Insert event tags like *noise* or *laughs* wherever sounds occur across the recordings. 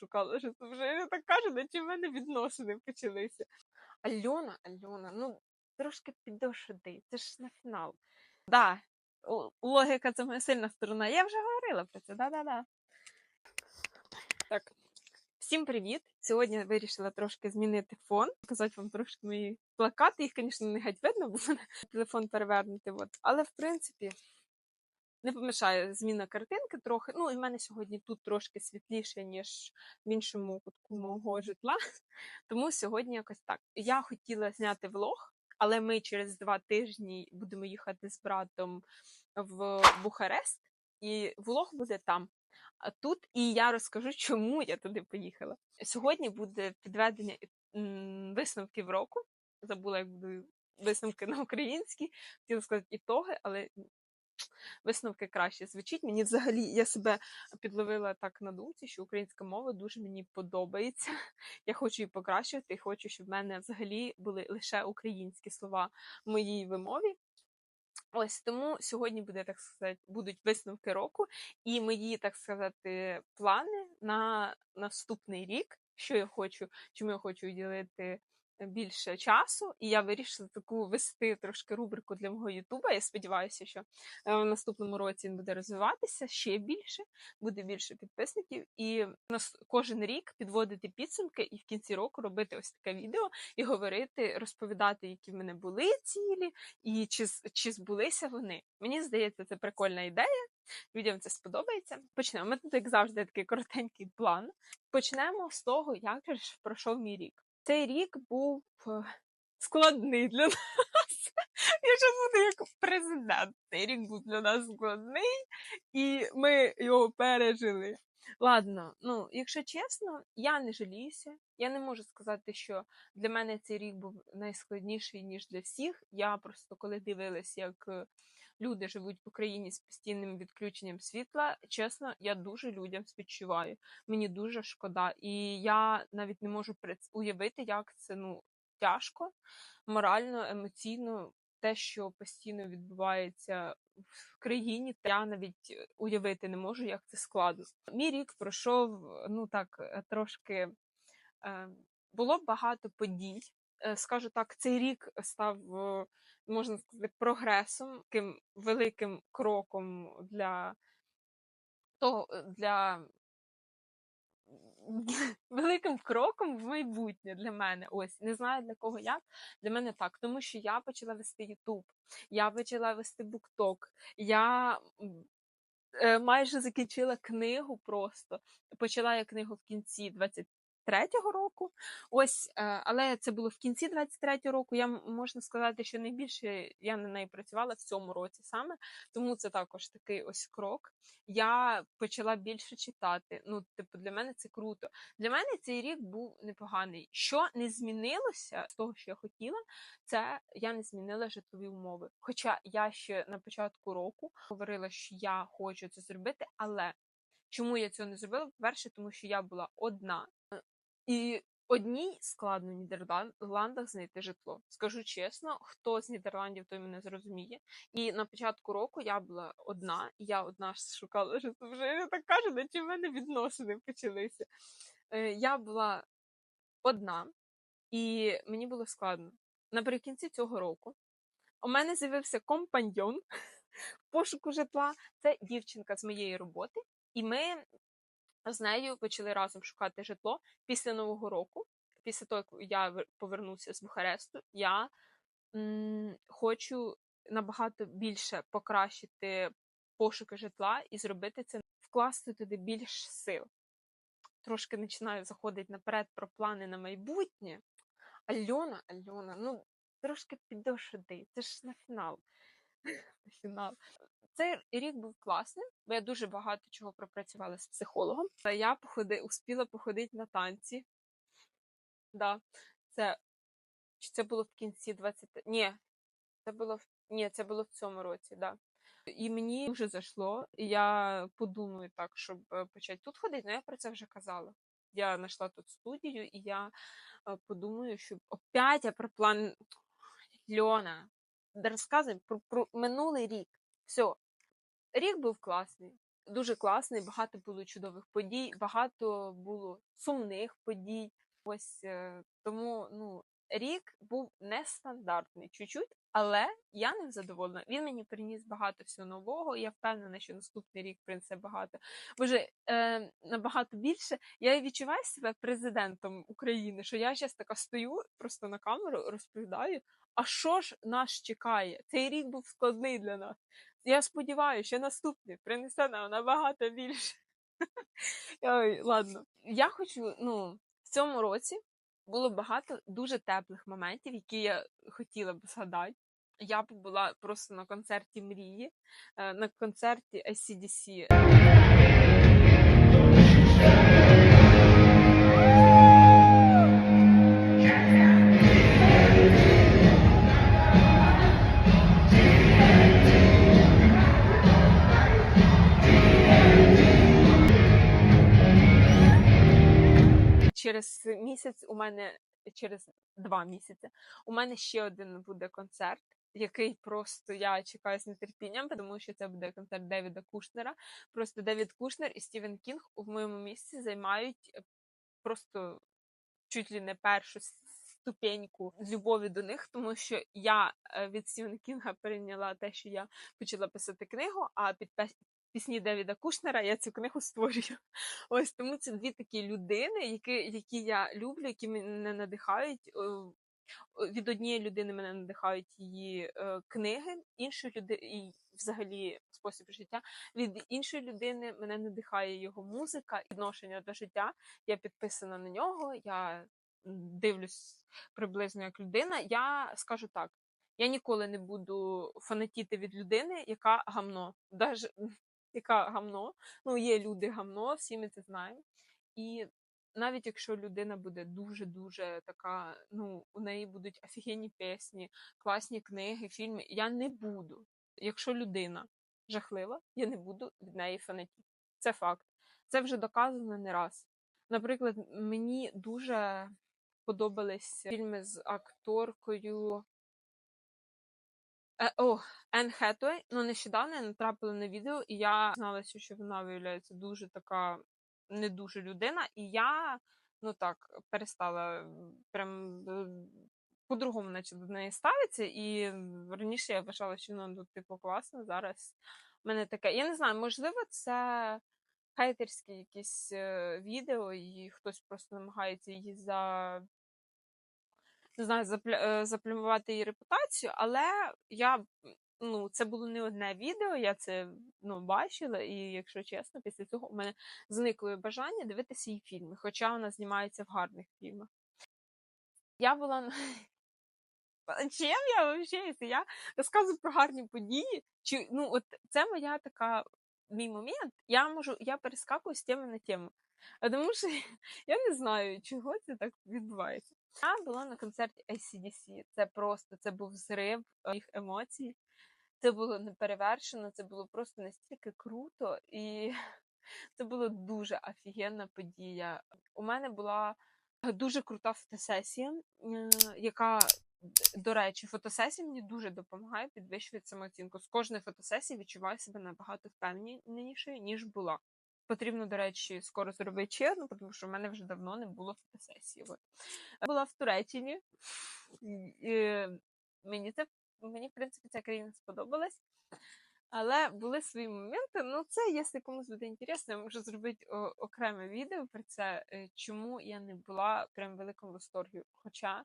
шукала, що це вже я так кажу, наче в мене відносини почалися. Альона, Альона, ну трошки підошуди, це ж на фінал. Да, логіка це моя сильна сторона. Я вже говорила про це, да-да-да. Так, всім привіт! Сьогодні я вирішила трошки змінити фон, показати вам трошки мої плакати. Їх, звісно, не геть видно, бо телефон перевернути. От. Але в принципі не помішає зміна картинки трохи. Ну, і в мене сьогодні тут трошки світліше, ніж в іншому кутку мого житла. *laughs* Тому сьогодні якось так. Я хотіла зняти влог, але ми через два тижні будемо їхати з братом в Бухарест, і влог буде там. А тут і я розкажу, *laughs* чому я туди поїхала. Сьогодні буде підведення висновків року. Забула, як буду висновки на українській. Хотіла сказати ітоги, але висновки краще звучить. Мені взагалі я себе підловила так на думці, що українська мова дуже мені подобається. *laughs* Я хочу її покращувати, і хочу, щоб в мене взагалі були лише українські слова в моїй вимові. Ось тому сьогодні буде так сказати, будуть висновки року і мої, так сказати, плани на наступний рік, що я хочу, чому я хочу уділити більше часу. І я вирішила таку вести трошки рубрику для мого Ютуба. Я сподіваюся, що е, в наступному році він буде розвиватися ще більше, буде більше підписників, і нас кожен рік підводити підсумки, і в кінці року робити ось таке відео і говорити, розповідати, які в мене були цілі, і чи, чи збулися вони. Мені здається, це прикольна ідея. Людям це сподобається. Почнемо. Ми тут, як завжди, такий коротенький план. Почнемо з того, як же пройшов мій рік. Цей рік був е, складний для нас. *laughs* Я зараз буду як президент. Цей рік був для нас складний, і ми його пережили. Ладно, ну якщо чесно, я не жаліюся. Я не можу сказати, що для мене цей рік був найскладніший ніж для всіх. Я просто коли дивилась, як е, люди живуть в Україні з постійним відключенням світла, чесно, я дуже людям співчуваю. Мені дуже шкода, і я навіть не можу уявити, як це ну тяжко, морально, емоційно. Те, що постійно відбувається в країні, я навіть е, уявити не можу, як це складно. Мій рік пройшов ну так е, трошки е, було багато подій. Е, Скажу так, цей рік став, е, можна сказати, прогресом, таким великим кроком для того, е, для *laughs* великим кроком в майбутнє для мене. Ось не знаю для кого як. Для мене так, тому що я почала вести Ютуб, я почала вести букток, я майже закінчила книгу просто. Почала я книгу в кінці 23-го року. Ось, е, але це було в кінці 23-го року. Я можна сказати, що найбільше я на неї працювала в цьому році саме, тому це також такий ось крок. Я почала більше читати. Ну, типу, для мене це круто. Для мене цей рік був непоганий. Що не змінилося того, що я хотіла, це я не змінила житлові умови. Хоча я ще на початку року говорила, що я хочу це зробити, але чому я цього не зробила? По-перше, тому що я була одна. І одній складно в Нідерландах знайти житло. Скажу чесно, хто з Нідерландів, той мене зрозуміє. І на початку року я була одна, і я одна *laughs* шукала житло. Вже я так кажу, наче в мене відносини почалися. Е, Я була одна, і мені було складно. Наприкінці цього року у мене з'явився компаньйон *laughs* пошуку житла. Це дівчинка з моєї роботи, і ми з нею почали разом шукати житло після Нового року. Після того, як я вер- повернуся з Бухаресту, я м, хочу набагато більше покращити пошуки житла і зробити це, вкласти туди більш сил. Трошки починаю заходити наперед про плани на майбутнє. Альона, Альона, ну трошки підошуди, це ж на фінал. *laughs* На фінал. Цей рік був класним, бо я дуже багато чого пропрацювала з психологом. Я походи, успіла походити на танці. Да. Це, чи це було в кінці 20... Ні, це було в... Ні, це було в цьому році, да. І мені дуже зайшло, і я подумаю так, щоб е, почати тут ходити, але я про це вже казала. Я знайшла тут студію, і я е, подумаю, що опять я про план Льона. Розказуємо про, про минулий рік. Все. Рік був класний. дуже класний, багато було чудових подій, багато було сумних подій. Ось е, тому ну, рік був нестандартний чуть-чуть, але я не задоволена. Він мені приніс багато всього нового. Я впевнена, що наступний рік принесе багато. Боже, е, набагато більше. Я відчуваю себе президентом України, що я зараз така стою просто на камеру, розповідаю. А що ж нас чекає? Цей рік був складний для нас. Я сподіваюся, що наступний принесе нам набагато більше. *laughs* Ой, ладно. Я хочу, ну, в цьому році було багато дуже теплих моментів, які я хотіла б згадати. Я була просто на концерті мрії, е, на концерті ACDC. Через місяць у мене через два місяці у мене ще один буде концерт, який просто я чекаю з нетерпінням, тому що це буде концерт Девіда Кушнера. Просто Девід Кушнер і Стівен Кінг у моєму місці займають е, просто чуть ли не першу ступеньку любові до них, тому що я е, від Стівена Кінга перейняла те, що я почала писати книгу, а під пісні Девіда Кушнера я цю книгу створюю. *laughs* Ось тому це дві такі людини, які, які я люблю, які мене надихають. Е, Від однієї людини мене надихають її е, книги, іншої людини і взагалі спосіб життя. Від іншої людини мене надихає його музика, відношення до життя. Я підписана на нього, я дивлюсь приблизно як людина. Я скажу так: я ніколи не буду фанатіти від людини, яка гамно. Даже яка гамно. Ну, є люди гамно, всі ми це знаємо. І навіть якщо людина буде дуже-дуже така, ну, у неї будуть офігенні пісні, класні книги, фільми, я не буду. Якщо людина жахлива, я не буду від неї фанатіти. Це факт. Це вже доказано не раз. Наприклад, мені дуже подобались фільми з акторкою. Е, о, Енн Хетуей. Ну, нещодавно я натрапила на відео, і я зналася, що вона виявляється дуже така не дуже людина, і я ну так перестала прям е, по-другому наче до неї ставитися. І раніше я вважала, що вона ну, типу класна. Зараз в мене таке. Я не знаю, можливо, це хейтерські якісь е, відео, і хтось просто намагається її за. Не знаю, запля- е, її репутацію, але я ну, це було не одне відео, я це ну, бачила, і якщо чесно, після цього у мене зникло бажання дивитися її фільми, хоча вона знімається в гарних фільмах. Я була *laughs* Чим я взагалі, я розказую про гарні події, чи ну от це моя така мій момент. Я можу, я перескакую з теми на тему. Тому що *laughs* я не знаю, чого це так відбувається. Я була на концерті ACDC. Це просто це був зрив моїх емоцій. Це було неперевершено, це було просто настільки круто, і *laughs* це була дуже офігенна подія. У мене була дуже крута фотосесія, е, яка, до речі, фотосесія мені дуже допомагає підвищувати самооцінку. З кожної фотосесії відчуваю себе набагато впевненішою, ніж була. Потрібно, до речі, скоро зробити ще одну, тому що в мене вже давно не було фотосесії. От. Я була в Туреччині. і, Мені це мені, в принципі, ця країна сподобалась. Але були свої моменти. Ну, це, якщо комусь буде інтересно, я можу зробити окреме відео про це, е, чому я не була прям великому восторгі. Хоча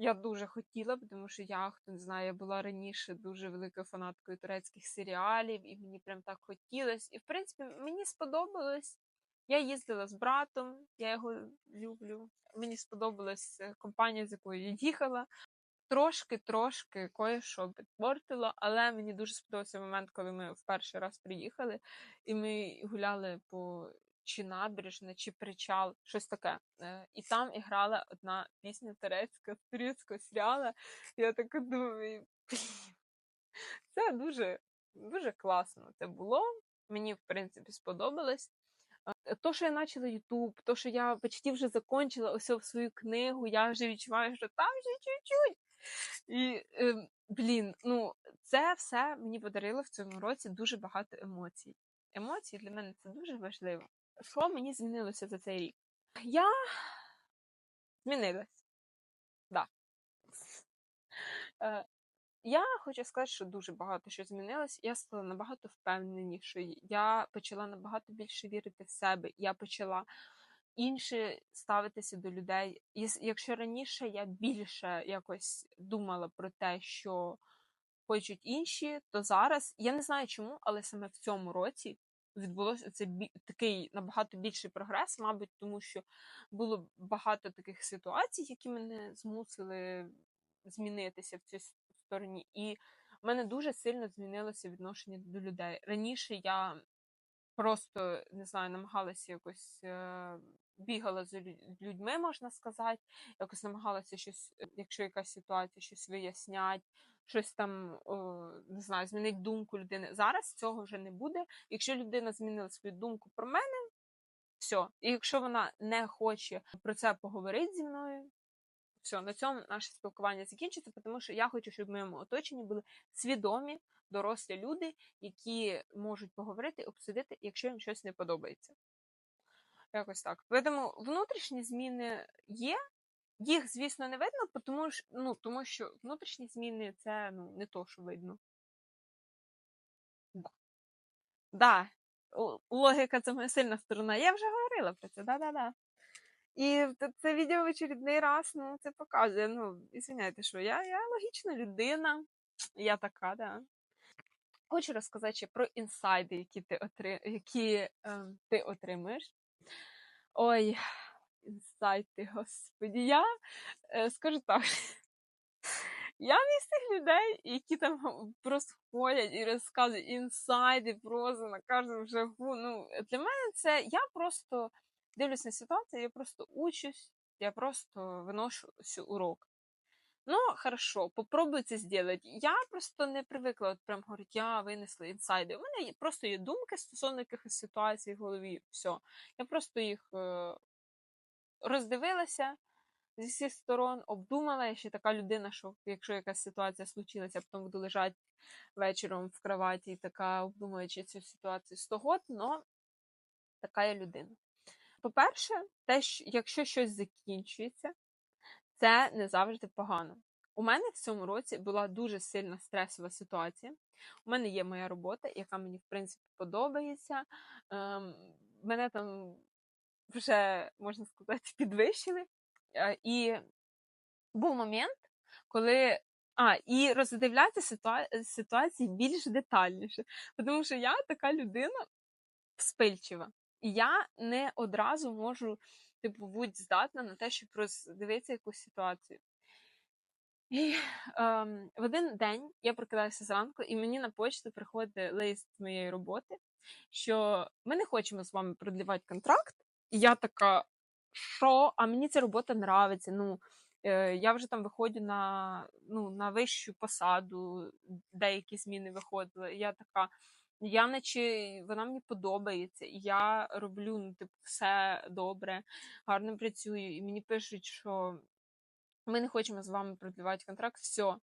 я дуже хотіла тому що я, хто не знає, була раніше дуже великою фанаткою турецьких серіалів, і мені прям так хотілося. І в принципі, мені сподобалось. Я їздила з братом, я його люблю. Мені сподобалась е, компанія, з якою я їхала. Трошки, трошки кое-що підпортило, але мені дуже сподобався момент, коли ми в перший раз приїхали, і ми гуляли по чи набережна, чи причал, щось таке. Е, І там іграла одна пісня турецька з турецького серіалу. Я така думаю, це дуже, дуже класно це було. Мені, в принципі, сподобалось. Е, То, що я почала Ютуб, то, що я почти вже закончила ось свою книгу, я вже відчуваю, що там ще чуть-чуть. І, е, блін, ну, це все мені подарило в цьому році дуже багато емоцій. емоції для мене це дуже важливо. Що мені змінилося за цей рік? Я змінилась. Да. Е, Я хочу сказати, що дуже багато що змінилось. Я стала набагато впевненішою. Я почала набагато більше вірити в себе. Я почала інше ставитися до людей. Якщо раніше я більше якось думала про те, що хочуть інші, то зараз я не знаю чому, але саме в цьому році відбулося це такий набагато більший прогрес, мабуть, тому що було багато таких ситуацій, які мене змусили змінитися в цій стороні. І в мене дуже сильно змінилося відношення до людей. Раніше я просто не знаю, намагалася якось е, бігала за людьми, можна сказати, якось намагалася щось, е, якщо якась ситуація, щось вияснять, щось там не знаю, змінити думку людини. Зараз цього вже не буде. Якщо людина змінила свою думку про мене, все. І якщо вона не хоче про це поговорити зі мною. Все, на цьому наше спілкування закінчиться, тому що я хочу, щоб в моєму оточенні були свідомі, дорослі люди, які можуть поговорити, обсудити, якщо їм щось не подобається. Якось так. Тому внутрішні зміни є. Їх, звісно, не видно, тому що, ну, тому що внутрішні зміни це ну, не то, що видно. Да. Да. Логіка це моя сильна сторона. Я вже говорила про це, да-да-да. І це відео в очередний раз ну, це показує. Ну, ізвиняйте, що я, я логічна людина, я така, да. Хочу розказати ще про інсайди, які ти, отри... які, ем, ти отримуєш. Ой, інсайти, господі. Я е, скажу так. Я не з тих людей, які там просто ходять і розказують інсайди просто на кожному шагу. Ну, для мене це я просто дивлюсь на ситуацію, я просто учусь, я просто виношу урок. Ну, хорошо, попробуй це зробити. Я просто не привикла от прям говорити, я винесла інсайди. У мене просто є думки стосовно якихось ситуацій в голові. Все. Я просто їх е, роздивилася зі всіх сторон, обдумала. Я ще така людина, що якщо якась ситуація случилася, потім буду лежати вечором в кроваті така обдумуючи цю ситуацію з того, но така я людина. По-перше, те, що якщо щось закінчується, це не завжди погано. У мене в цьому році була дуже сильна стресова ситуація. У мене є моя робота, яка мені в принципі подобається. Ем, мене там вже можна сказати підвищили. Е, І був момент, коли. А, і роздивляти ситуа- ситуації більш детальніше. Тому що я така людина вспильчива. Я не одразу можу, типу, бути здатна на те, щоб роздивитися якусь ситуацію. І ем, в один день я прокидаюся зранку, і мені на почту приходить лист з моєї роботи, що ми не хочемо з вами продлівати контракт. І я така, що? А мені ця робота нравиться. Ну, е, я вже там виходжу на, ну, на вищу посаду, деякі зміни виходили. Я така, я наче вона мені подобається, я роблю ну, типу, все добре, гарно працюю. І мені пишуть, що ми не хочемо з вами продлівати контракт. Все, у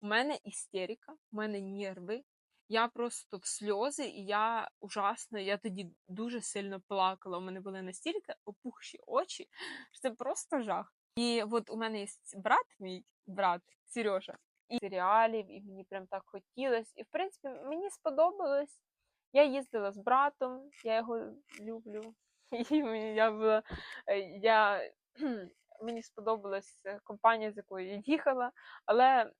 мене істерика, у мене нерви. Я просто в сльози, і я ужасно, я тоді дуже сильно плакала. У мене були настільки опухші очі, що це просто жах. І от у мене є брат, мій брат Сережа, і серіалів, і мені прям так хотілося. І в принципі мені сподобалось. Я їздила з братом, я його люблю. *laughs* І мені- я була, е, я, *clears throat* мені сподобалась е, компанія, з якою я їхала, але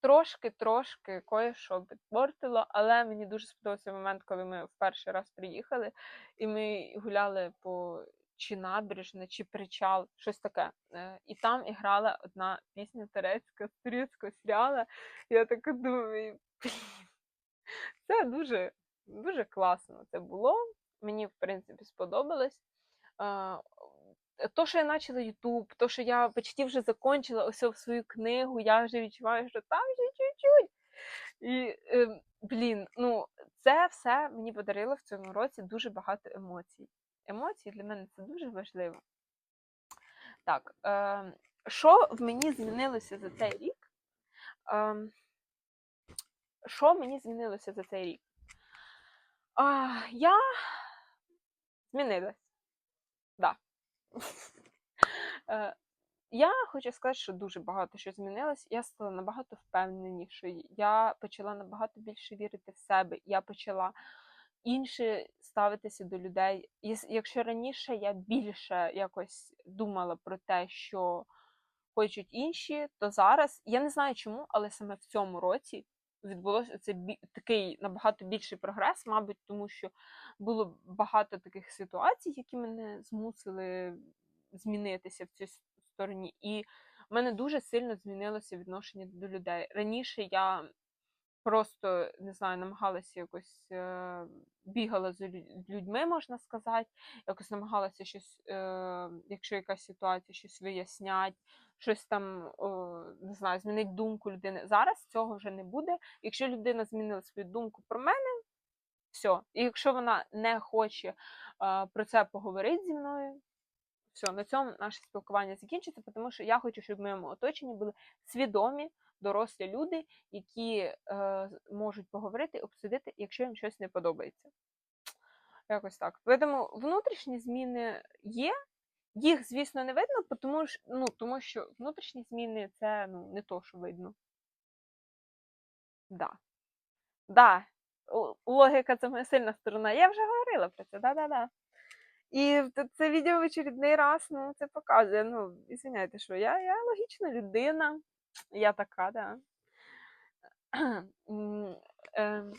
трошки-трошки кое-що підпортило, але мені дуже сподобався момент, коли ми в перший раз приїхали, і ми гуляли по чи набережна, чи причал, щось таке. Е, І там іграла одна пісня турецька з турецького серіалу. Я така думаю, це дуже, дуже класно це було. Мені, в принципі, сподобалось. То, що я почала Ютуб, то, що я почти вже закончила ось свою книгу, я вже відчуваю, що там ще чуть-чуть. І, е, блін, ну, це все мені подарило в цьому році дуже багато емоцій. Емоції для мене це дуже важливо. Так, е, що в мені змінилося за цей рік? Е, що мені змінилося за цей рік? А, я змінилась. Да. *laughs* Е, Я хочу сказати, що дуже багато що змінилось. Я стала набагато впевненішою. Я почала набагато більше вірити в себе. Я почала інше ставитися до людей. Якщо раніше я більше якось думала про те, що хочуть інші, то зараз я не знаю чому, але саме в цьому році відбулося це такий набагато більший прогрес, мабуть, тому що було багато таких ситуацій, які мене змусили змінитися в цій стороні. І в мене дуже сильно змінилося відношення до людей. Раніше я просто не знаю, намагалася якось е, бігала лю- людьми, можна сказати, якось намагалася щось, е, якщо якась ситуація, щось вияснять, щось там не знаю, змінити думку людини. Зараз цього вже не буде. Якщо людина змінила свою думку про мене, все. І якщо вона не хоче е, про це поговорити зі мною, все, на цьому наше спілкування закінчиться, тому що я хочу, щоб в моєму оточенні були свідомі, дорослі люди, які е, можуть поговорити, обсудити, якщо їм щось не подобається. Якось так. Тому внутрішні зміни є. Їх, звісно, не видно, тому, що- ну, тому що внутрішні зміни це ну, не то, що видно. Да. Да. Логіка це моя сильна сторона. Я вже говорила про це, да-да-да. І це відео в очередний раз ну, це показує. Ну, ізвиняйте, що я, я логічна людина. Я така, да. *clears throat* Ем,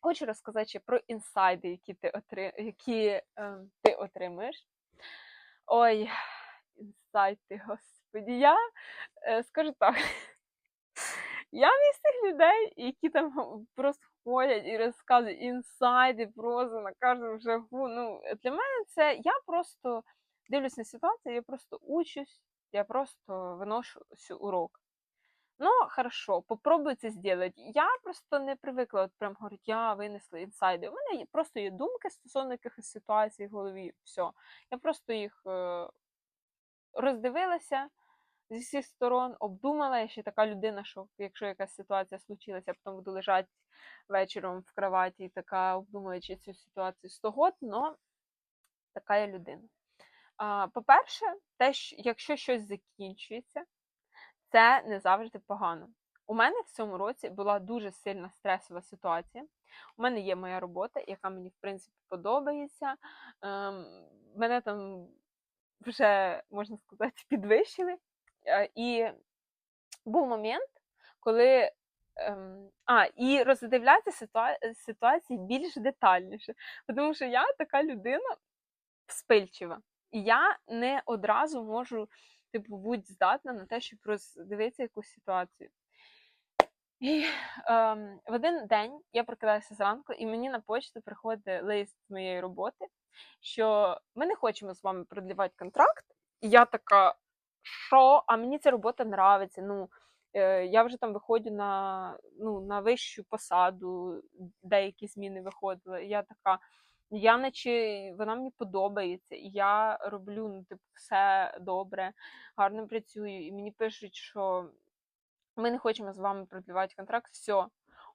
Хочу розказати ще про інсайди, які ти, отри... які, ем, ти отримуєш. Ой, інсайти, господі. Я е, скажу так. *laughs* Я не з тих людей, які там просто ходять і розказують інсайди просто на кожному шагу. Ну, для мене це я просто дивлюсь на ситуацію, я просто учусь, я просто виношу урок. Ну, хорошо, попробуй це зробити. Я просто не привикла от прям говорити, я винесла інсайди. У мене просто є думки стосовно якихось ситуацій в голові. Все. Я просто їх е, роздивилася зі всіх сторон, обдумала. Я ще така людина, що якщо якась ситуація случилася, я потім буду лежати вечором в кроваті така обдумуючи цю ситуацію 100 год, но така я людина. По-перше, те, що якщо щось закінчується, це не завжди погано. У мене в цьому році була дуже сильна стресова ситуація. У мене є моя робота, яка мені, в принципі, подобається. Ем, мене там вже, можна сказати, *laughs* підвищили. Е, І був момент, коли. Ем, а, і роздивлятися ситуа- ситуації більш детальніше. Тому що я така людина вспильчива. І я не одразу можу, типу, бути здатна на те, щоб роздивитися якусь ситуацію. І ем, в один день я прокидаюся зранку, і мені на почту приходить лист з моєї роботи, що ми не хочемо з вами продлівати контракт. І я така, що? А мені ця робота нравиться. Ну, е, я вже там виходжу на, ну, на вищу посаду, деякі зміни виходили. І я така, я наче вона мені подобається, і я роблю ну, типу, все добре, гарно працюю. І мені пишуть, що ми не хочемо з вами продлівати контракт. Все,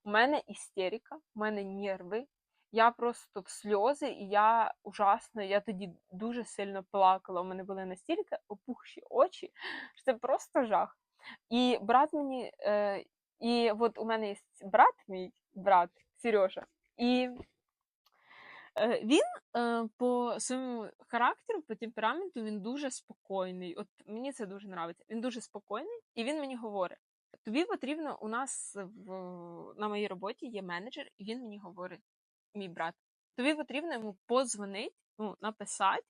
у мене істерика, у мене нерви. Я просто в сльози, і я ужасно, я тоді дуже сильно плакала. У мене були настільки опухші очі, що це просто жах. І брат мені, е, і от у мене є брат, мій брат Сережа, і він е, по своєму характеру, по темпераменту, він дуже спокійний. От мені це дуже подобається. Він дуже спокійний, і він мені говорить: тобі потрібно у нас в, на моїй роботі є менеджер, і він мені говорить, мій брат, тобі потрібно йому подзвонити, ну, написати,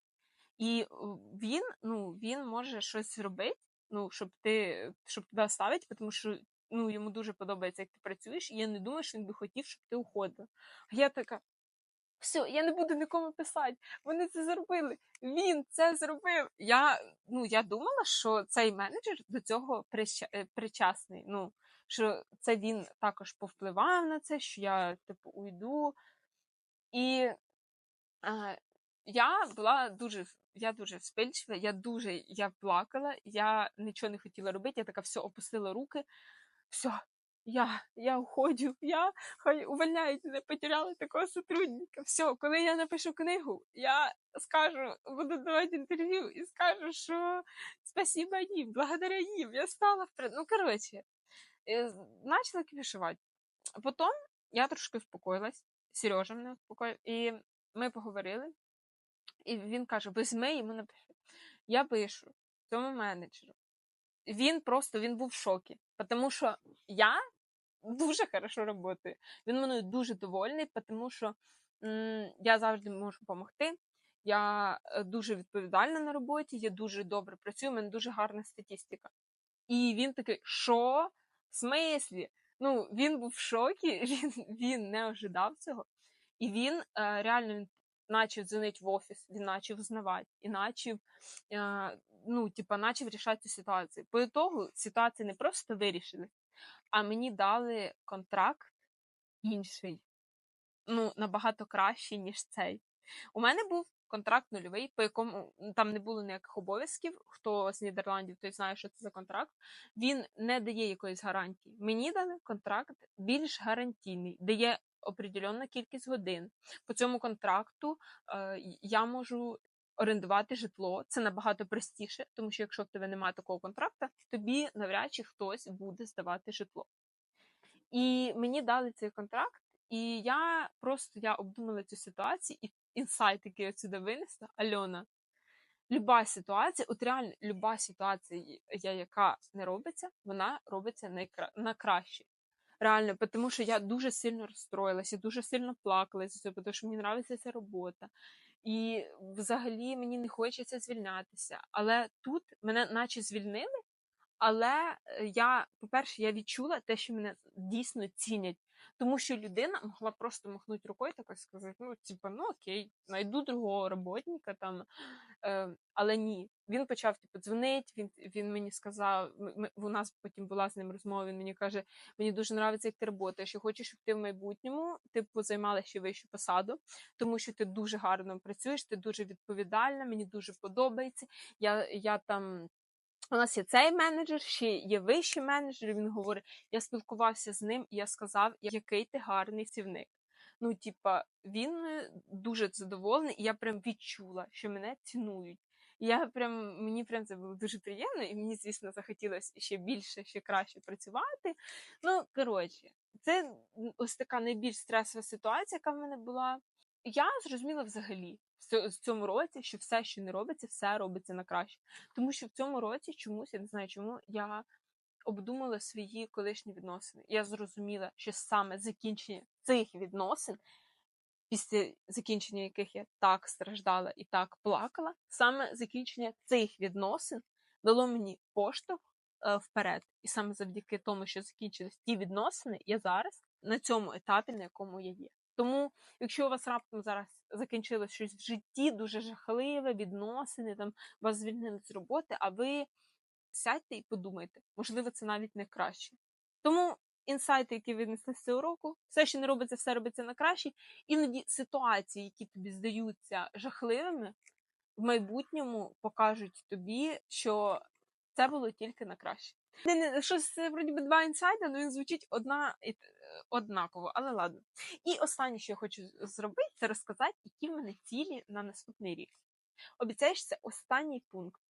і е, він, ну, він може щось зробити, ну, щоб ти щоб тебе оставити, тому що ну, йому дуже подобається, як ти працюєш, і я не думаю, що він би хотів, щоб ти уходила. А я така. Все, я не буду нікому писати. Вони це зробили. Він це зробив. Я ну я думала, що цей менеджер до цього е, причасний. Ну що це він також повпливав на це, що я типу уйду. І а, я була дуже я дуже вспильчива, я дуже я плакала, я нічого не хотіла робити. Я така все опустила руки. Все, я, я уходю, я хай увольняють мене, потеряли такого сотрудника. Все, коли я напишу книгу, я скажу, буду давати інтерв'ю і скажу, що спасибо їм, благодаря їм. Я стала вперед. Ну, коротше, е, почала кіпішувати. Потім я трошки успокоїлась, Сережа мене успокоїв, і ми поговорили. І він каже: візьми йому напиши. Я пишу цьому менеджеру. Він просто він був в шокі, тому що я дуже хорошо працюю. Він мною дуже довольний, тому що м, я завжди можу допомогти. Я е, дуже відповідальна на роботі, я дуже добре працюю, у мене дуже гарна статистика. І він такий, що? В смислі? Ну, він був в шокі, *laughs* він, він не ожидав цього. І він е, реально він начав дзвонити в офіс, він почав знавати і начав, е, ну, типа, начав рішати цю ситуацію. По ітогу ситуацію не просто вирішили, а мені дали контракт інший, ну, набагато кращий, ніж цей. У мене був контракт нульовий, по якому там не було ніяких обов'язків. Хто з Нідерландів, той знає, що це за контракт. Він не дає якоїсь гарантії. Мені дали контракт більш гарантійний, дає определенна кількість годин. По цьому контракту е, я можу орендувати житло. Це набагато простіше, тому що якщо в тебе немає такого контракту, тобі навряд чи хтось буде здавати житло. І мені дали цей контракт, і я просто я обдумала цю ситуацію, і інсайт, який я сюди винесла, Альона. Люба ситуація, от реально люба ситуація, яка не робиться, вона робиться найкра... на краще. Реально, тому що я дуже сильно розстроїлася, дуже сильно плакала за це, тому що мені подобається ця робота. І взагалі мені не хочеться звільнятися. Але тут мене наче звільнили, але е, я, по-перше, я відчула те, що мене дійсно цінять. Тому що людина могла просто махнути рукою так сказати, ну, типу, ну окей, знайду другого роботника там. Е, але ні, він почав типу, дзвонити, він він мені сказав, ми, у нас потім була з ним розмова, він мені каже, мені дуже подобається, як ти працюєш, я хочу, щоб ти в майбутньому типу, займала ще вищу посаду, тому що ти дуже гарно працюєш, ти дуже відповідальна, мені дуже подобається. Я, Я там. У нас є цей менеджер, ще є вищий менеджер. Він говорить: я спілкувався з ним, і я сказав, який ти гарний сівник. Ну, типа, він е, дуже задоволений, і я прям відчула, що мене цінують. І я прям мені прям це було дуже приємно, і мені, звісно, захотілося ще більше, ще краще працювати. Ну, коротше, це ось така найбільш стресова ситуація, яка в мене була. Я зрозуміла взагалі в цьому році, що все, що не робиться, все робиться на краще. Тому що в цьому році чомусь, я не знаю чому, я обдумала свої колишні відносини. Я зрозуміла, що саме закінчення цих відносин, після закінчення яких я так страждала і так плакала, саме закінчення цих відносин дало мені поштовх е, вперед. І саме завдяки тому, що закінчились ті відносини, я зараз на цьому етапі, на якому я є. Тому, якщо у вас раптом зараз закінчилось щось в житті, дуже жахливе, відносини, там вас звільнили з роботи, а ви сядьте і подумайте, можливо, це навіть не краще. Тому інсайти, які винесли з цього року, все, що не робиться, все робиться на краще. Іноді ситуації, які тобі здаються жахливими, в майбутньому покажуть тобі, що це було тільки на краще. Не, не, щось це вроді би два інсайди, але він звучить одна однаково, але ладно. І останнє, що я хочу зробити, це розказати, які в мене цілі на наступний рік. Обіцяєш, це останній пункт.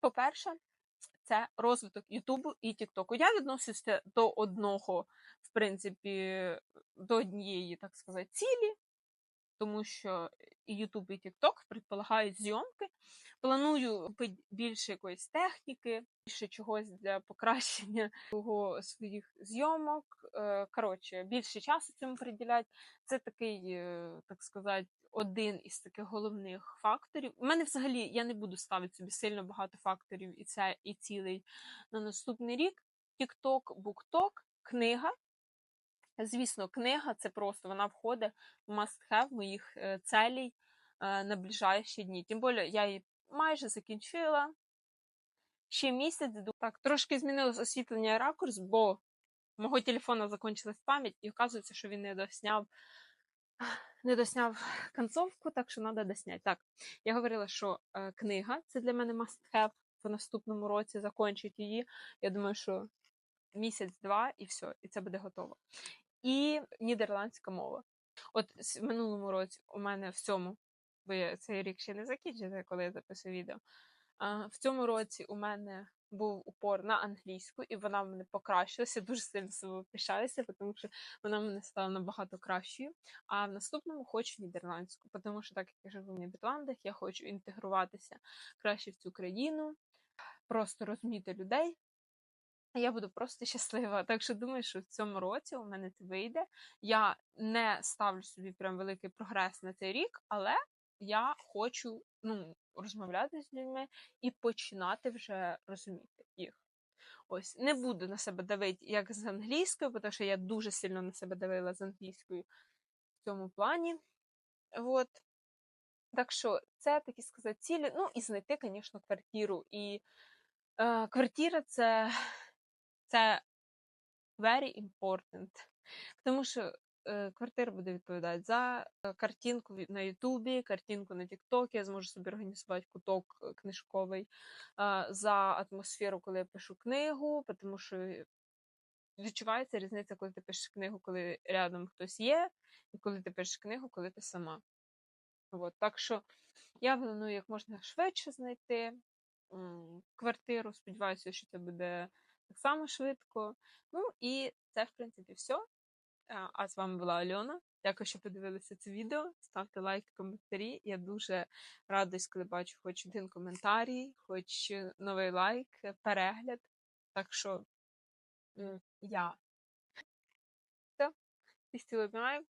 По-перше, це розвиток Ютубу і Тіктоку. Я відносився до одного, в принципі, до однієї, так сказати, цілі, тому що і Ютуб, і Тікток предполагають зйомки. Планую купити більше якоїсь техніки, більше чогось для покращення *laughs* своїх зйомок. Е, коротше, більше часу цьому приділяти. Це такий, е, так сказати, один із таких головних факторів. У мене взагалі я не буду ставити собі сильно багато факторів і це і цілий на наступний рік. TikTok, BookTok, книга. Звісно, книга це просто вона входить в must-have моїх е, целей на ближайші дні. Тим більше я її майже закінчила. Ще місяць так, трошки змінилось освітлення і ракурс, бо мого телефона закінчилась пам'ять, і оказується, що він не досняв не досняв концовку, так що треба досняти. Так, я говорила, що е, книга це для мене must have. в наступному році закінчити її. Я думаю, що місяць-два і все, і це буде готово. І нідерландська мова. От в минулому році у мене в цьому, бо я цей рік ще не закінчився, коли я записую відео. А, в цьому році у мене був упор на англійську, і вона в мене покращилася. *laughs* Дуже сильно собою пишаюся, тому що вона в мене стала набагато кращою. А в наступному хочу нідерландську, тому що так як я живу в Нідерландах, я хочу інтегруватися краще в цю країну, просто розуміти людей. І Я буду просто *laughs* щаслива. Так що думаю, що в цьому році у мене це вийде. Я не ставлю собі прям великий прогрес на цей рік, але я хочу ну, розмовляти з людьми і починати вже розуміти їх. Ось не буду на себе давити як з англійською, тому що я дуже сильно на себе давила з англійською в цьому плані. От. Так що це такі сказати цілі. Ну і знайти, звісно, квартиру. І е, квартира це, це very important. Тому що е, квартира буде відповідати за е, картинку на Ютубі, картинку на Тіктокі, я зможу собі організувати куток е, книжковий, е, за атмосферу, коли я пишу книгу, тому що відчувається різниця, коли ти пишеш книгу, коли рядом хтось є, і коли ти пишеш книгу, коли ти сама. От. Так що я планую як можна швидше знайти квартиру. Сподіваюся, що це буде так само швидко. Ну і це, в принципі, все. А з вами була Альона. Дякую, що подивилися це відео. Ставте лайк, коментарі. Я дуже радуюсь, коли бачу хоч один коментарій, хоч новий лайк, перегляд. Так що я. Все, всіх обіймаю.